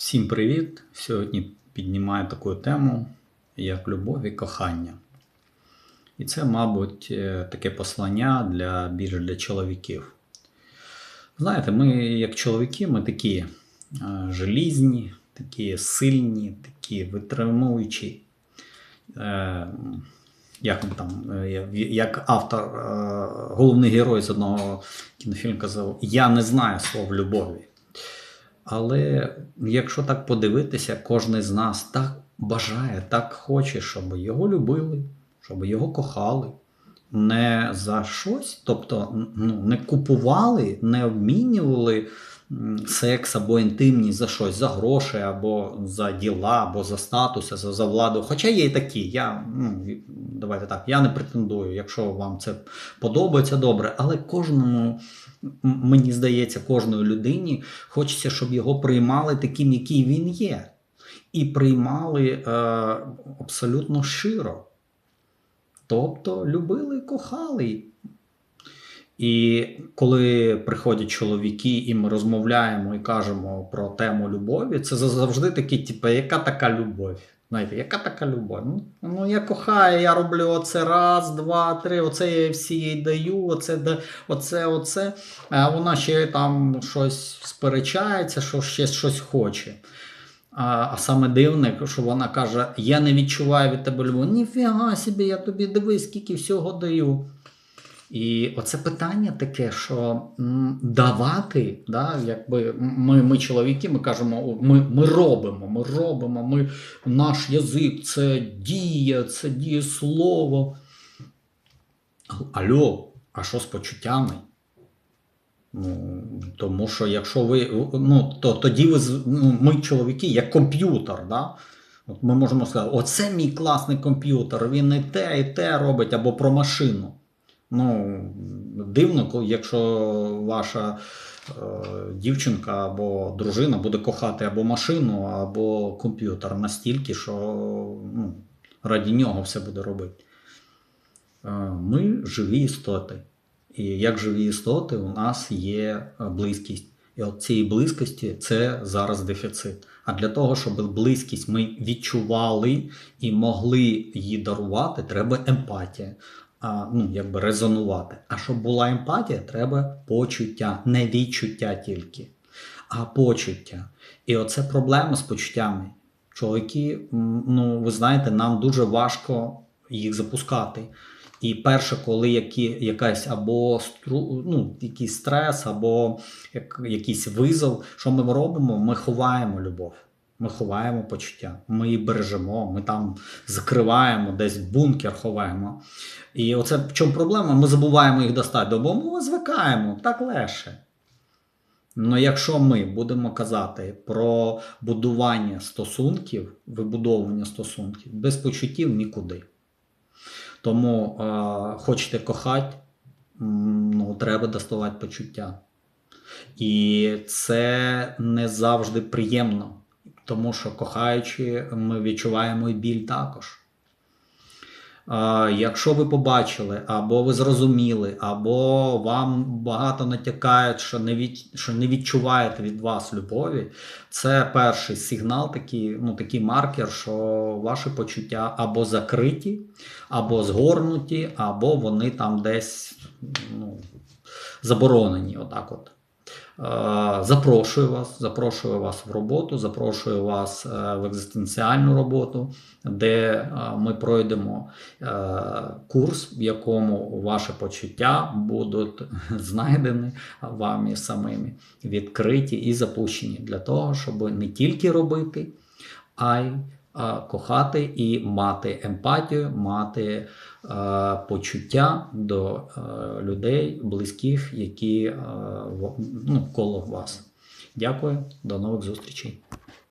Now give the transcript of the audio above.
Всім привіт! Сьогодні піднімаю таку тему, як любов і кохання. І це, мабуть, е, таке послання для більше для чоловіків. Знаєте, ми, як чоловіки, ми такі е, желізні, такі сильні, такі витримуючі. Е, як там, як автор, головний герой з одного кінофільму казав: Я не знаю слов любові. Але якщо так подивитися, кожен з нас так бажає, так хоче, щоб його любили, щоб його кохали. Не за щось, тобто ну, не купували, не обмінювали секс або інтимність за щось, за гроші, або за діла, або за статус, за, за владу. Хоча є і такі. Я, ну, давайте так, я не претендую, якщо вам це подобається, добре, але кожному мені здається, кожної людині хочеться, щоб його приймали таким, який він є. І приймали е, абсолютно щиро. Тобто любили і кохали. І коли приходять чоловіки, і ми розмовляємо і кажемо про тему любові, це завжди такі, типу, яка така любов? Знаєте, яка така любов? Ну, ну я кохаю, я роблю оце раз, два, три, оце я всі їй даю, оце, оце, оце. А вона ще там щось сперечається, що ще щось хоче. А, а саме дивне, що вона каже: Я не відчуваю від тебе любов. Ніфіга собі, я тобі дивись, скільки всього даю. І оце питання таке, що давати, да, якби ми, ми чоловіки, ми кажемо, ми, ми робимо, ми робимо, ми, наш язик це дія, це дієслово. Алло, а що з почуттями? Ну, тому що якщо ви, ну, то тоді ви, ну, ми чоловіки, як комп'ютер, да? От ми можемо сказати, оце мій класний комп'ютер, він і те, і те робить, або про машину. Ну, дивно, якщо ваша е, дівчинка або дружина буде кохати або машину, або комп'ютер настільки, що ну, раді нього все буде робити. Е, Ми живі істоти. І як живі істоти, у нас є близькість. І от цієї близькості це зараз дефіцит. А для того, щоб близькість ми відчували і могли її дарувати, треба емпатія. А, ну, якби резонувати. А щоб була емпатія, треба почуття, не відчуття тільки, а почуття. І оце проблема з почуттями. Чоловіки, ну ви знаєте, нам дуже важко їх запускати. І перше, коли які, якась або стру, ну, якийсь стрес, або як, якийсь визов, що ми робимо? Ми ховаємо любов. Ми ховаємо почуття, ми її бережемо, ми там закриваємо, десь бункер ховаємо. І оце в чому проблема? Ми забуваємо їх достати, бо ми звикаємо, так легше. Ну, якщо ми будемо казати про будування стосунків, вибудовування стосунків, без почуттів нікуди. Тому е, хочете кохати, ну, треба доставати почуття. І це не завжди приємно, тому що кохаючи, ми відчуваємо і біль також. Якщо ви побачили, або ви зрозуміли, або вам багато натякають, що не, від, що не відчуваєте від вас любові, це перший сигнал, такий, ну, такий маркер, що ваші почуття або закриті, або згорнуті, або вони там десь ну, заборонені. Отак от. Е, Запрошую вас, запрошую вас в роботу, запрошую вас е, в екзистенціальну роботу, де е, ми пройдемо курс, в якому ваші почуття будуть знайдені вами самими, відкриті і запущені для того, щоб не тільки робити, а й кохати і мати емпатію, мати е, почуття до е, людей, близьких, які е, ну, коло вас. Дякую, до нових зустрічей.